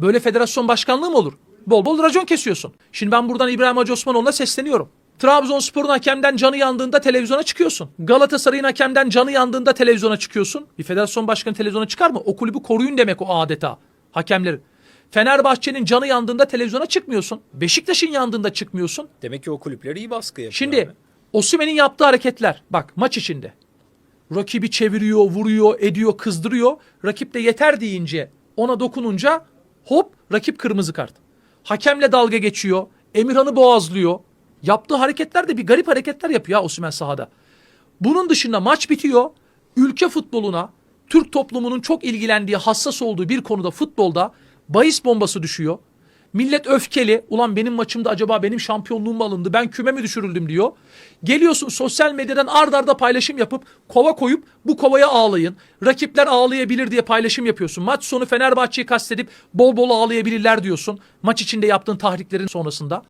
Böyle federasyon başkanlığı mı olur? Bol bol racon kesiyorsun. Şimdi ben buradan İbrahim Hacı Osmanoğlu'na sesleniyorum. Trabzonspor'un hakemden canı yandığında televizyona çıkıyorsun. Galatasaray'ın hakemden canı yandığında televizyona çıkıyorsun. Bir federasyon başkanı televizyona çıkar mı? O kulübü koruyun demek o adeta. Hakemleri. Fenerbahçe'nin canı yandığında televizyona çıkmıyorsun. Beşiktaş'ın yandığında çıkmıyorsun. Demek ki o kulüpler iyi baskı yapıyor. Şimdi. Osimhen'in yaptığı hareketler bak maç içinde. Rakibi çeviriyor, vuruyor, ediyor, kızdırıyor. Rakip de yeter deyince ona dokununca hop rakip kırmızı kart. Hakemle dalga geçiyor. Emirhan'ı boğazlıyor. Yaptığı hareketler de bir garip hareketler yapıyor ya Osimhen sahada. Bunun dışında maç bitiyor. Ülke futboluna, Türk toplumunun çok ilgilendiği, hassas olduğu bir konuda futbolda bahis bombası düşüyor. Millet öfkeli. Ulan benim maçımda acaba benim şampiyonluğum mu alındı? Ben küme mi düşürüldüm diyor. Geliyorsun sosyal medyadan ard arda paylaşım yapıp kova koyup bu kovaya ağlayın. Rakipler ağlayabilir diye paylaşım yapıyorsun. Maç sonu Fenerbahçe'yi kastedip bol bol ağlayabilirler diyorsun. Maç içinde yaptığın tahriklerin sonrasında.